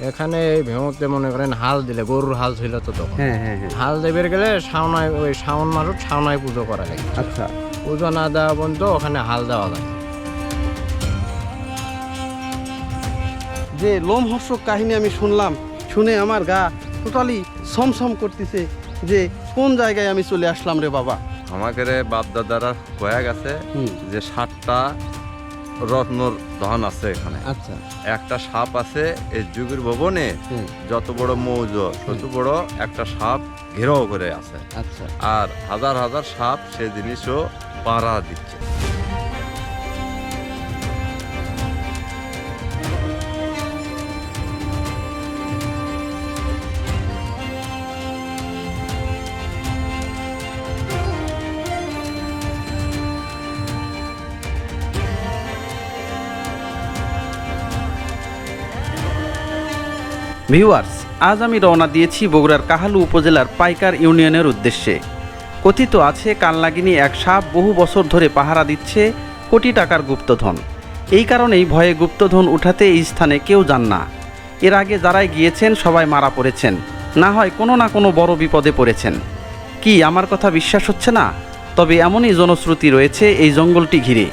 এখানে এই ভেঙতে মনে করেন হাল দিলে গরুর হাল ছিল তো তখন। হ্যাঁ হ্যাঁ হ্যাঁ। হাল দেবের গেলে শাওনায় ওই শাওন মাসত শাওনায় পুজো করা লাগে। আচ্ছা। পুজো না দেওয়া পর্যন্ত ওখানে হাল দেওয়া যায়। যে লোমহর্ষক কাহিনী আমি শুনলাম শুনে আমার গা টোটালি সমসম করতেছে যে কোন জায়গায় আমি চলে আসলাম রে বাবা? আমাদের বাপ দাদারা কয়া গেছে যে সাতটা রত্নর ধন আছে এখানে। আচ্ছা। একটা সাপ আছে এই যুগের ভবনে যত বড় মৌজ তত বড় একটা সাপ ঘেরাও করে আছে। আচ্ছা। আর হাজার হাজার সাপ সে জিনিসও পাড়া দিচ্ছে। ভিউয়ার্স, আজ আমি রওনা দিয়েছি বগুড়ার কাহালু উপজেলার পাইকার ইউনিয়নের উদ্দেশ্যে। কথিত আছে, কালনাগিনী এক সাপ বহু বছর ধরে পাহারা দিচ্ছে কোটি টাকার গুপ্তধন। এই কারণেই ভয়ে গুপ্তধন উঠাতে এই স্থানে কেউ যান না। এর আগে যারাই গিয়েছেন, সবাই মারা পড়েছেন। না হয় কোনো না কোনো বড় বিপদে পড়েছেন। কি, আমার কথা বিশ্বাস হচ্ছে না? তবে এমনই জনশ্রুতি রয়েছে এই জঙ্গলটি ঘিরে।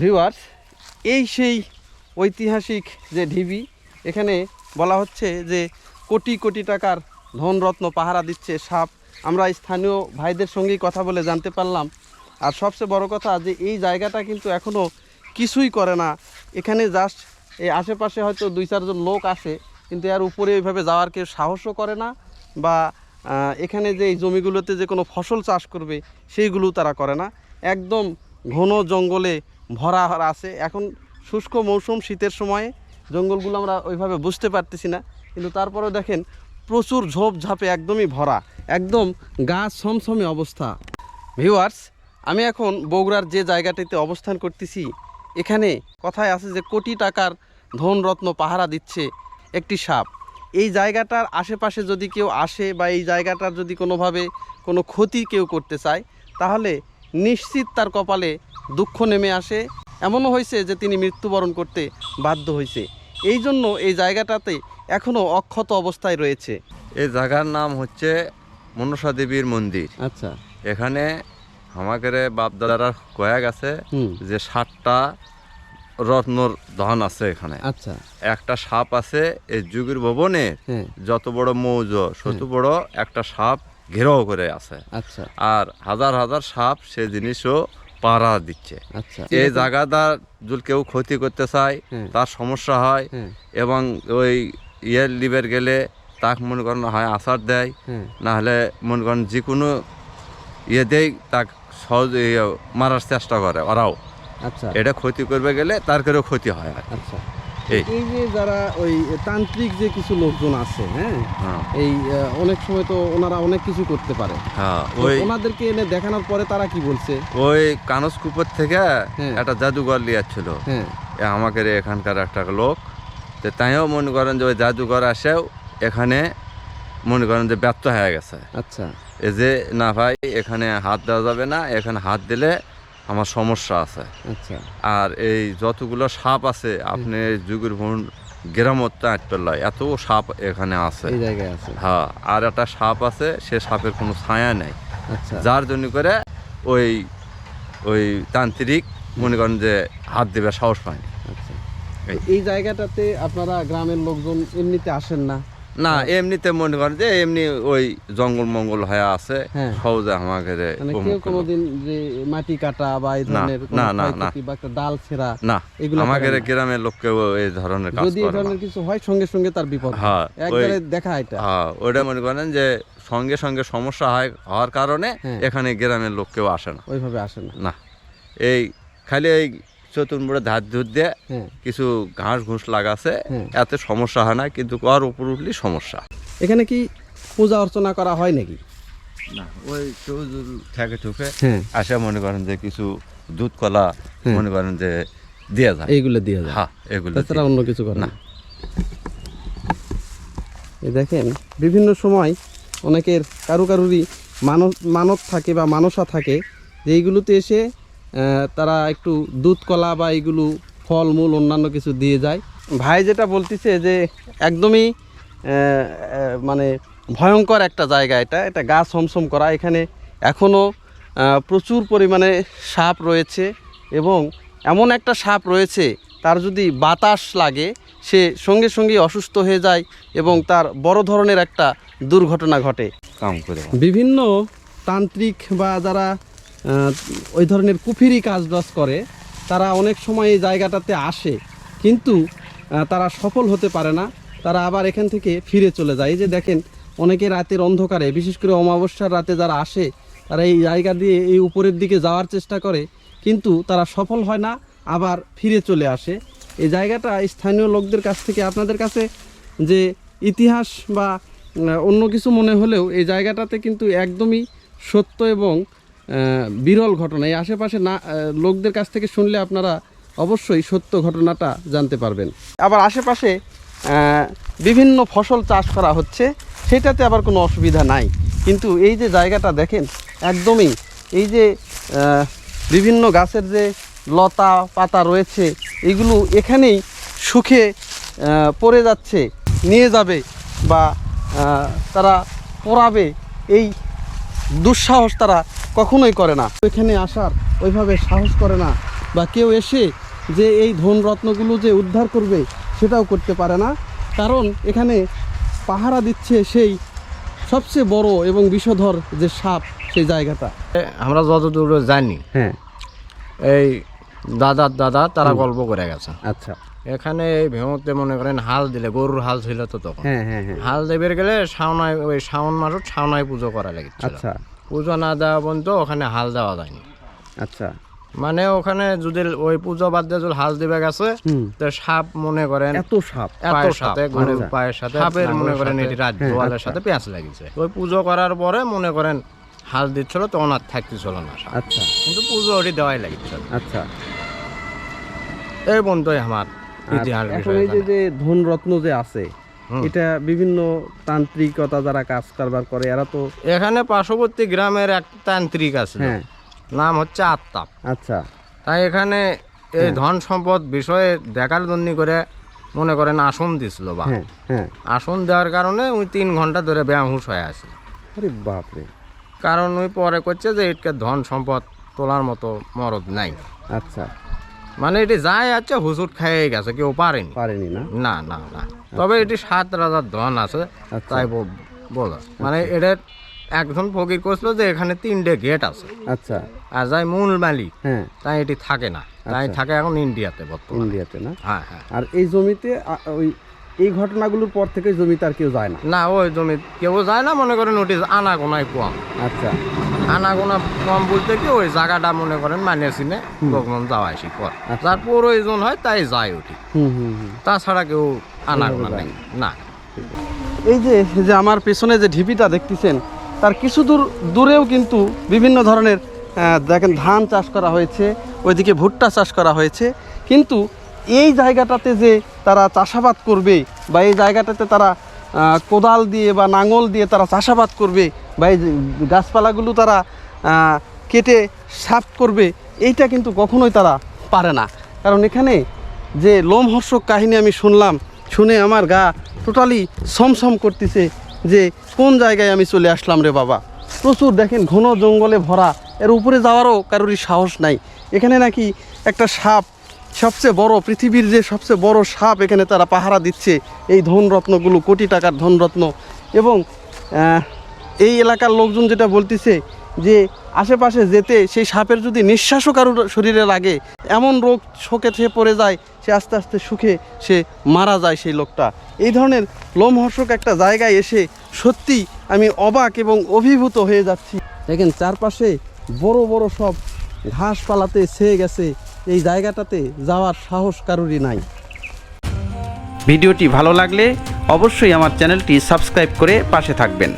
ভিউয়ার্স, এই সেই ঐতিহাসিক যে ঢিবি, এখানে বলা হচ্ছে যে কোটি কোটি টাকার ধনরত্ন পাহারা দিচ্ছে সাপ। আমরা স্থানীয় ভাইদের সঙ্গেই কথা বলে জানতে পারলাম। আর সবচেয়ে বড় কথা যে এই জায়গাটা কিন্তু এখনও কিছুই করে না। এখানে জাস্ট এই আশেপাশে হয়তো দুই চারজন লোক আসে কিন্তু এর উপরে ওইভাবে যাওয়ার কেউ সাহসও করে না বা এখানে যে এই জমিগুলোতে যে কোনো ফসল চাষ করবে সেইগুলো তারা করে না। একদম ঘন জঙ্গলে ভরা আছে। এখন শুষ্ক মৌসুম, শীতের সময়ে জঙ্গলগুলো আমরা ওইভাবে বুঝতে পারতেছি না। কিন্তু তারপরেও দেখেন, প্রচুর ঝোপ ঝোপঝাপে একদমই ভরা, একদম গাছ সমসমে অবস্থা। ভিউয়ার্স, আমি এখন বগুড়ার যে জায়গাটিতে অবস্থান করতেছি, এখানে কথায় আছে যে কোটি টাকার ধনরত্ন পাহারা দিচ্ছে একটি সাপ। এই জায়গাটার আশেপাশে যদি কেউ আসে বা এই জায়গাটার যদি কোনোভাবে কোনো ক্ষতি কেউ করতে চায়, তাহলে নিশ্চিত তার কপালে দুঃখ নেমে আসে। এমনও হয়েছে যে তিনি মৃত্যুবরণ করতে বাধ্য হয়েছে। এই জন্য এই জায়গাটাতে এখনও অক্ষত অবস্থায় রয়েছে। এই জায়গার নাম হচ্ছে মনসা দেবীর মন্দির। আচ্ছা। এখানে আমাদের বাপ কয়েক আছে যে সাতটা রত্নর ধন আছে এখানে। আচ্ছা। একটা সাপ আছে এই যুগের ভবনে হ্যাঁ। যত বড় মৌজ শত বড় একটা সাপ ঘেরাও করে আছে। আচ্ছা। আর হাজার হাজার সাপ সে জিনিসও পাড়া দিচ্ছে। আচ্ছা। এই জায়গাটা যদি কেউ ক্ষতি করতে চায় হ্যাঁ। তার সমস্যা হয় হ্যাঁ। এবং ওই ইয়ের লিভের গেলে তাক মনে করেন হয় আসার দেয় নাহলে না হলে মনে করেন যে কোনো ইয়ে দেয় তাক সহজ ইয়ে মারার চেষ্টা করে ওরাও। আচ্ছা। এটা ক্ষতি করবে গেলে তার করেও ক্ষতি হয় আচ্ছা। এই। এই যে যারা ওই তান্ত্রিক যে কিছু লোকজন আছে হ্যাঁ? হ্যাঁ। এই অনেক সময় তো ওনারা অনেক কিছু করতে পারে। হ্যাঁ ওই ওনাদেরকে এনে দেখানোর পরে তারা কি বলছে? ওই কানসকুপর থেকে হ্যাঁ। একটা জাদুঘর লিয়াচ্ছিল। হ্যাঁ। আমাকে এখানকার একটা লোক। তো তাইও মনে করেন যে ওই জাদুঘর আসেও এখানে মনে করেন যে ব্যর্থ হয়ে গেছে। আচ্ছা। এ যে না ভাই এখানে হাত দেওয়া যাবে না এখানে হাত দিলে আমার সমস্যা আছে। আচ্ছা। আর এই যতগুলো সাপ আছে আপনি যুগের ভ্রমণ গ্রামত আটপেল্লায় এত সাপ এখানে আছে। এই জায়গায় আছে। হ্যাঁ আর একটা সাপ আছে সে সাপের কোনো ছায়া নেই। আচ্ছা। যার জন্য করে ওই ওই তান্ত্রিক মনে করেন যে হাত দেবে সাহস পায়নি আচ্ছা। এই জায়গাটাতে আপনারা গ্রামের লোকজন এমনিতে আসেন না? না এমনিতে মনে করেন যে এমনি ওই জঙ্গল মঙ্গল হয়ে আছে হ্যাঁ। সহজে আমাকে মানে। কোনোদিন যে মাটি কাটা বা এই ধরনের কোনো না, না, বা একটা ডাল ছেঁড়া না এগুলো আমাকে করে রে না। গ্রামের লোক কেউ এই ধরনের কাজ যদি এই ধরনের কিছু হয় সঙ্গে সঙ্গে তার বিপদ হ্যাঁ একবারে দেখা এটা হ্যাঁ ওটা মনে করেন যে সঙ্গে সঙ্গে সমস্যা হয় হওয়ার কারণে হ্যাঁ। এখানে গ্রামের লোক কেউ আসে না ওইভাবে আসে না না এই খালি এই চতুর্মুড়ে ধার ধুর দিয়ে হ্যাঁ। কিছু ঘাস ঘুষ লাগাছে হ্যাঁ। এতে সমস্যা হয় না কিন্তু আর উপর উঠলি সমস্যা। এখানে কি পূজা অর্চনা করা হয় নাকি? না ওই কেউ ঠেকে ঠুকে হ্যাঁ। আসে মনে করেন যে কিছু দুধ কলা। মনে করেন যে দেওয়া যায়। এইগুলো দিয়ে যায়। হ্যাঁ এগুলো তাছাড়া অন্য কিছু করে না। দেখেন বিভিন্ন সময় অনেকের কারু কারুরই মানত মানত থাকে বা মানসা থাকে যে এইগুলোতে এসে তারা একটু দুধ কলা বা এইগুলো ফল মূল অন্যান্য কিছু দিয়ে যায়। ভাই যেটা বলতেছে যে একদমই মানে ভয়ঙ্কর একটা জায়গা এটা। এটা গাছ সমসম করা। এখানে এখনও প্রচুর পরিমাণে সাপ রয়েছে এবং এমন একটা সাপ রয়েছে তার যদি বাতাস লাগে সে সঙ্গে সঙ্গে অসুস্থ হয়ে যায় এবং তার বড় ধরনের একটা দুর্ঘটনা ঘটে। বিভিন্ন তান্ত্রিক বা যারা ওই ধরনের কুফিরি কাজ বাজ করে, তারা অনেক সময় এই জায়গাটাতে আসে, কিন্তু তারা সফল হতে পারে না, তারা আবার এখান থেকে ফিরে চলে যায়। এই যে দেখেন, অনেকে রাতের অন্ধকারে, বিশেষ করে অমাবস্যার রাতে যারা আসে, তারা এই জায়গা দিয়ে এই উপরের দিকে যাওয়ার চেষ্টা করে, কিন্তু তারা সফল হয় না, আবার ফিরে চলে আসে। এই জায়গাটা স্থানীয় লোকদের কাছ থেকে আপনাদের কাছে যে ইতিহাস বা অন্য কিছু মনে হলেও এই জায়গাটাতে কিন্তু একদমই সত্য এবং বিরল ঘটনা। এই আশেপাশে না লোকদের কাছ থেকে শুনলে আপনারা অবশ্যই সত্য ঘটনাটা জানতে পারবেন। আবার আশেপাশে বিভিন্ন ফসল চাষ করা হচ্ছে, সেটাতে আবার কোনো অসুবিধা নাই। কিন্তু এই যে জায়গাটা দেখেন, একদমই এই যে বিভিন্ন গাছের যে লতা পাতা রয়েছে, এগুলো এখানেই সুখে পড়ে যাচ্ছে, নিয়ে যাবে বা তারা পড়াবে। এই দুঃসাহস তারা কখনোই করে না। এখানে আসার ওইভাবে সাহস করে না বা কেউ এসে যে এই ধন রত্নগুলো যে উদ্ধার করবে সেটাও করতে পারে না। কারণ এখানে পাহারা দিচ্ছে সেই সবচেয়ে বড় এবং বিষধর যে সাপ সেই জায়গাটা। আমরা যতদূর জানি হ্যাঁ। এই দাদার দাদা তারা গল্প করে গেছে। আচ্ছা। এখানে এই ভেঙতে মনে করেন হাল দিলে গরুর হাল ছিল তো তখন। হ্যাঁ হ্যাঁ হ্যাঁ। হাল দেবের গেলে শাওনায় ওই শাওন মাসত শাওনায় পুজো করা লেগেছিল। আচ্ছা। পুজো না দেওয়া পর্যন্ত ওখানে হাল দেওয়া যায়নি। আচ্ছা। মানে ওখানে যদি ওই পুজো বাদ দিয়ে যদি হাল দিবে গেছে তো সাপ মনে করেন এত সাপ এত পায়ের সাথে গরুর আচ্ছা। পায়ের সাথে সাপের মনে করেন এটি রাত হ্যাঁ, জোয়ালের আচ্ছা। সাথে পেঁয়াজ লাগিয়েছে। ওই পুজো করার পরে মনে করেন হাল দিচ্ছিল তখন আর থাকতেছিল না আচ্ছা। কিন্তু পুজো ওটি দেওয়াই লাগিয়েছিল। আচ্ছা। এই বন্ধুই আমার ইতিহাস এই যে ধন রত্ন যে আছে। এটা বিভিন্ন তান্ত্রিকতা যারা কাজ কারবার করে এরা তো এখানে পার্শ্ববর্তী গ্রামের এক তান্ত্রিক আছে। হ্যাঁ। নাম হচ্ছে আত্মাপ আচ্ছা। তাই এখানে এই ধন সম্পদ বিষয়ে দেখার জন্য করে মনে করেন আসন দিছিল বা। হ্যাঁ হ্যাঁ। আসন দেওয়ার কারণে ওই তিন ঘণ্টা ধরে ব্যাহুশ হয়ে আছে। আরে বাপরে। কারণ ওই পরে করছে যে এটকে ধন সম্পদ তোলার মতো মরদ নাই। আচ্ছা। মানে এটি যাই আছে হুসুট খাইয়ে গেছে কেউ পারেনি। পারেনি না? না না না। তবে এটি সাত রাজার ধন আছে আচ্ছা। তাই বলো। মানে এটার একজন ফকির করছিল যে এখানে তিনটে গেট আছে। আচ্ছা। আর যাই মূল মালিক হ্যাঁ। তাই এটি থাকে না। তাই আচ্ছা। থাকে এখন ইন্ডিয়াতে বর্তমানে। ইন্ডিয়াতে না? হ্যাঁ হ্যাঁ। আর এই জমিতে ওই এই ঘটনাগুলোর পর থেকে জমিতে আর কেউ যায় না? না ওই জমি কেউ যায় না মনে করেন ওটি আনাগোনায় কম। আচ্ছা। আনাগোনা কম বলতে কি ওই জায়গাটা মনে করেন মানে চিনে যাওয়া আসি কর আচ্ছা। যার প্রয়োজন হয় তাই যায় ওটি। হুম হুম হুম। তাছাড়া কেউ আনাগোনা নেই। না। এই যে যে আমার পেছনে যে ঢিপিটা দেখতেছেন তার কিছু দূর দূরেও কিন্তু বিভিন্ন ধরনের দেখেন ধান চাষ করা হয়েছে ওইদিকে ভুট্টা চাষ করা হয়েছে। কিন্তু এই জায়গাটাতে যে তারা চাষাবাদ করবে বা এই জায়গাটাতে তারা কোদাল দিয়ে বা নাঙল দিয়ে তারা চাষাবাদ করবে বা এই গাছপালাগুলো তারা কেটে সাফ করবে এইটা কিন্তু কখনোই তারা পারে না। কারণ এখানে যে লোমহর্ষক কাহিনী আমি শুনলাম শুনে আমার গা টোটালি সমসম করতেছে যে কোন জায়গায় আমি চলে আসলাম রে বাবা? প্রচুর দেখেন ঘন জঙ্গলে ভরা, এর উপরে যাওয়ারও কারোরই সাহস নাই। এখানে নাকি একটা সাপ, সবচেয়ে বড়, পৃথিবীর যে সবচেয়ে বড় সাপ এখানে তারা পাহারা দিচ্ছে, এই ধনরত্নগুলো, কোটি টাকার ধনরত্ন। এবং এই এলাকার লোকজন যেটা বলতেছে যে আশেপাশে যেতে সেই সাপের যদি নিঃশ্বাসও কারোর শরীরে লাগে, এমন রোগ শোকে পড়ে যায় সে আস্তে আস্তে সুখে সে মারা যায় সেই লোকটা। এই ধরনের লোমহর্ষক একটা জায়গায় এসে সত্যি আমি অবাক এবং অভিভূত হয়ে যাচ্ছি। দেখেন চারপাশে বড় বড় সব ঘাসপালাতে ছেয়ে গেছে। এই জায়গাটাতে যাওয়ার সাহস কারোরই নাই। ভিডিওটি ভালো লাগলে অবশ্যই আমার চ্যানেলটি সাবস্ক্রাইব করে পাশে থাকবেন।